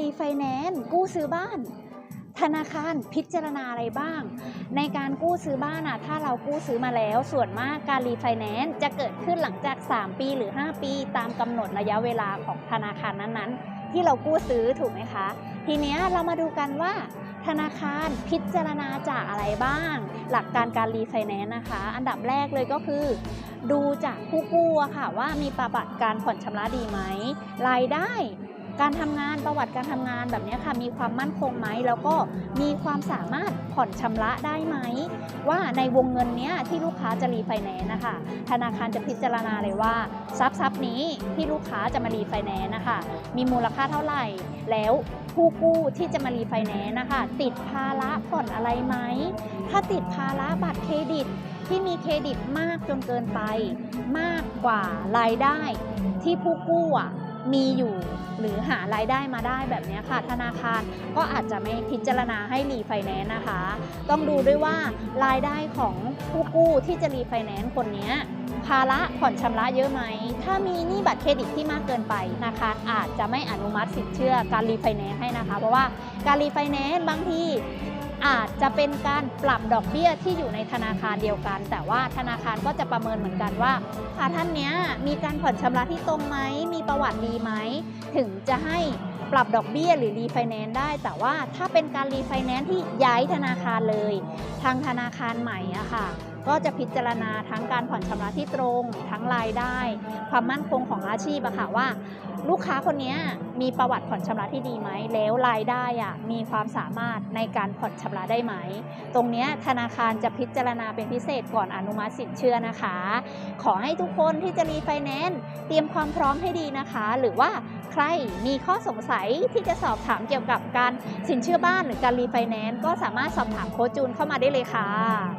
รีไฟแนนซ์กู้ซื้อบ้าน ธนาคารพิจารณาอะไรบ้าง ในการกู้ซื้อบ้านอะถ้าเรากู้ซื้อมาแล้ว ส่วนมากการรีไฟแนนซ์จะเกิดขึ้นหลังจาก 3 ปีหรือ 5 ปี ตามกำหนดระยะเวลาของธนาคารนั้นๆ ที่เรากู้ซื้อถูกไหมคะ ทีเนี้ยเรามาดูกันว่าธนาคารพิจารณาจากอะไรบ้าง หลักการการรีไฟแนนซ์นะคะ อันดับแรกเลยก็คือ ดูจากผู้กู้อะค่ะว่ามีประวัติการผ่อนชำระดีไหมรายได้ การทำงานประวัติการทำงานแบบนี้ค่ะมีความมั่นคงไหมแล้วก็มีความสามารถผ่อนชำระได้ไหม ว่าในวงเงินนี้ที่ลูกค้าจะรีไฟแนนซ์นะคะธนาคารจะพิจารณาเลยว่าทรัพย์ทรัพย์นี้ที่ลูกค้าจะมารีไฟแนนซ์นะคะมีมูลค่าเท่าไหร่แล้วผู้กู้ที่จะมารีไฟแนนซ์นะคะติดภาระผ่อนอะไรไหม ถ้าติดภาระบัตรเครดิตที่มีเครดิตมากจนเกินไป มากกว่ารายได้ที่ผู้กู้อะ มีอยู่หรือหารายได้มาได้แบบนี้ค่ะ ธนาคารก็อาจจะไม่พิจารณาให้รีไฟแนนซ์นะคะ ต้องดูด้วยว่ารายได้ของผู้กู้ที่จะรีไฟแนนซ์คนนี้ภาระผ่อนชำระเยอะไหม ถ้ามีหนี้บัตรเครดิตที่มากเกินไปนะคะอาจจะไม่อนุมัติสินเชื่อการรีไฟแนนซ์ให้นะคะ เพราะว่าการรีไฟแนนซ์บางที อาจจะเป็นการปรับดอกเบี้ยที่อยู่ในธนาคารเดียวกัน แต่ว่าธนาคารก็จะประเมินเหมือนกันว่าอ่าท่านเนี้ยมีการผ่อนชำระที่ตรงไหมมีประวัติดีไหม ถึงจะให้ปรับดอกเบี้ยหรือรีไฟแนนซ์ได้ แต่ว่าถ้าเป็นการรีไฟแนนซ์ที่ย้ายธนาคารเลย ทางธนาคารใหม่อะค่ะ ก็จะพิจารณาทั้งการผ่อนชำระที่ตรง ทั้งรายได้ ความมั่นคงของอาชีพอะค่ะว่า ลูกค้าคนนี้มีประวัติผ่อนชำระที่ดีไหมแล้วรายได้อะมีความสามารถในการผ่อนชำระได้ไหม ตรงนี้ธนาคารจะพิจารณาเป็นพิเศษก่อนอนุมัติสินเชื่อนะคะ ขอให้ทุกคนที่จะรีไฟแนนซ์เตรียมความพร้อมให้ดีนะคะ หรือว่าใครมีข้อสงสัยที่จะสอบถามเกี่ยวกับการสินเชื่อบ้านหรือการรีไฟแนนซ์ก็สามารถสอบถามโค้ชจูนเข้ามาได้เลยค่ะ